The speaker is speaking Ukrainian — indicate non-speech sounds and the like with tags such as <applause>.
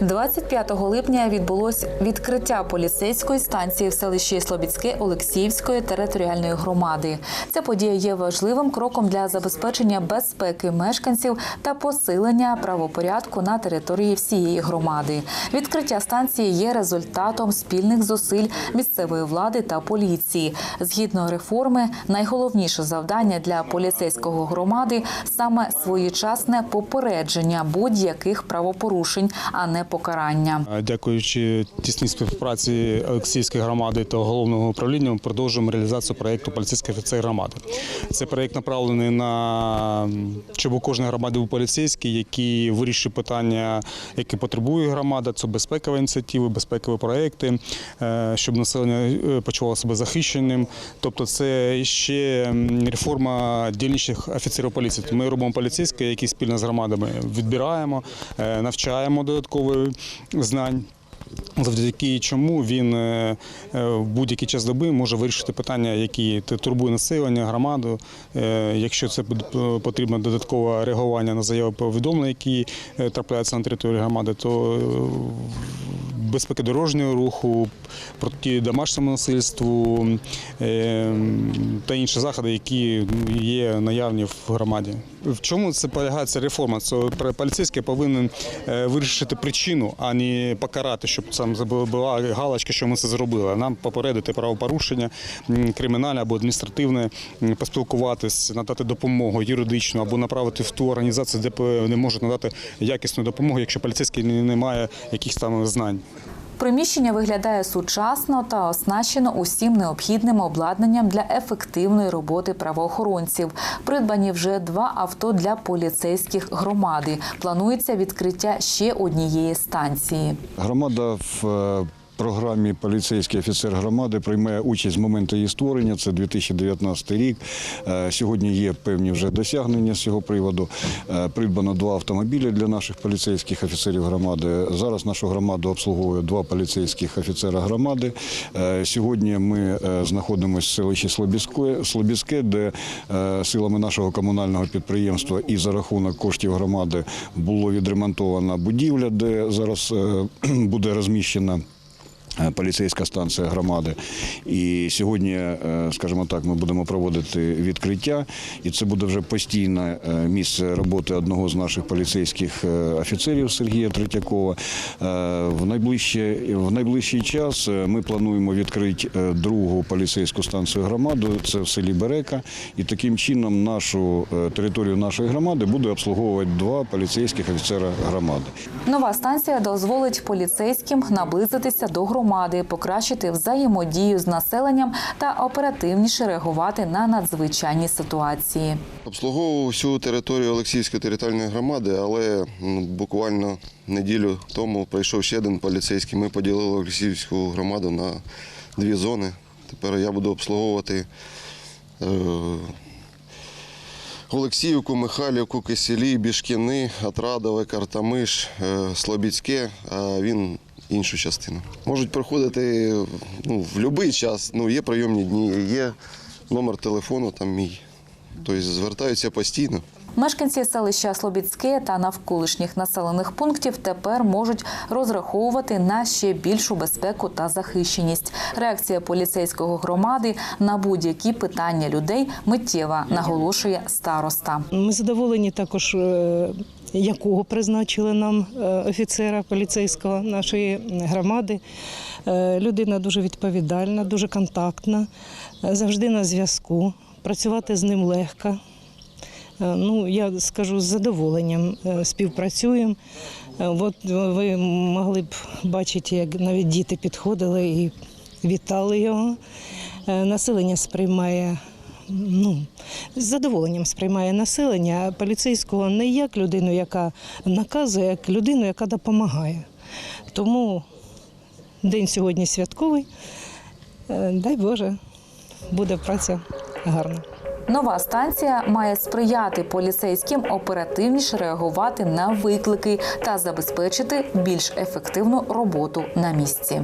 25 липня відбулось відкриття поліцейської станції в селищі Слобідське Олексіївської територіальної громади. Ця подія є важливим кроком для забезпечення безпеки мешканців та посилення правопорядку на території всієї громади. Відкриття станції є результатом спільних зусиль місцевої влади та поліції. Згідно реформи, найголовніше завдання для поліцейського громади саме своєчасне попередження будь-яких правопорушень, а не покарання. Дякуючи тісній співпраці Олексійської громади та головного управління, ми продовжуємо реалізацію проєкту поліцейський офіцер громади. Це проєкт направлений на щоб у кожної громади був поліцейський, який вирішує питання, які потребує громада. Це безпекові ініціативи, безпекові проєкти, е, щоб населення е, почувало себе захищеним. Тобто, це ще реформа дільничних офіцерів поліції. Ми робимо поліцейське, які спільно з громадами відбираємо, е, навчаємо додаткові знань. Завдяки чому він е, е, в будь-який час доби може вирішити питання, які турбує населення, громаду. Е, Якщо це потрібно додаткове реагування на заяви повідомлення, які трапляються на території громади, то безпеки дорожнього руху, проти домашньому насильству е, та інші заходи, які є наявні в громаді. В чому це полягає ця реформа? Це поліцейський повинен е, вирішити причину, а не покарати, щоб там була галочка, що ми це зробили. Нам попередити правопорушення кримінальне або адміністративне, м, поспілкуватись, надати допомогу юридичну або направити в ту організацію, де не можуть надати якісну допомогу, якщо поліцейський не має якихось там знань. Приміщення виглядає сучасно та оснащено усім необхідним обладнанням для ефективної роботи правоохоронців. Придбані вже два авто для поліцейських громади. Планується відкриття ще однієї станції. Громада в е, програмі Поліцейський офіцер громади приймає участь з моменту її створення. Це 2019 рік. Е, Сьогодні є певні вже досягнення з цього приводу. Е, Придбано два автомобілі для наших поліцейських офіцерів громади. Зараз нашу громаду обслуговує два поліцейських офіцера громади. Е, Сьогодні ми знаходимося в селищі Слобідське, де силами нашого комунального підприємства і за рахунок коштів громади було відремонтована будівля, де зараз <clears throat> буде розміщена. Е, Поліцейська станція громади. І сьогодні, е, скажімо так, ми будемо проводити відкриття, і це буде вже постійне е, місце роботи одного з наших поліцейських офіцерів Сергія Третьякова. В найближчий, в найближчий час ми плануємо відкрити другу поліцейську станцію громади. Це в селі Берека. І таким чином нашу територію нашої громади буде обслуговувати два поліцейських офіцера громади. Нова станція дозволить поліцейським наблизитися до громади, покращити взаємодію з населенням та оперативніше реагувати на надзвичайні ситуації. Обслуговував всю територію Олексійської територіальної громади, але буквально неділю тому прийшов ще один поліцейський. Ми поділили Олексіївську громаду на дві зони. Тепер я буду обслуговувати е, Олексіївку, Михайлівку, Киселі, Бішкіни, Отрадове, Картамиш, е, Слобідське, а він іншу частину. Можуть приходити ну, в будь-який час. Ну, є прийомні дні, є номер телефону там мій. Тобто звертаються постійно. Мешканці селища Слобідське та навколишніх населених пунктів тепер можуть розраховувати на ще більшу безпеку та захищеність. Реакція поліцейського громади на будь-які питання людей миттєва, наголошує староста. Ми задоволені також, е, якого призначили нам е, офіцера поліцейського нашої громади. Е, Людина дуже відповідальна, дуже контактна, е, завжди на зв'язку. Працювати з ним легко. Ну, я скажу з задоволенням співпрацюємо. От ви могли б бачити, як навіть діти підходили і вітали його. Населення сприймає ну, з задоволенням сприймає населення поліцейського не як людину, яка наказує, а як людину, яка допомагає. Тому день сьогодні святковий. Е, Дай Боже, буде праця гарна. Нова станція має сприяти поліцейським оперативніше реагувати на виклики та забезпечити більш ефективну роботу на місці.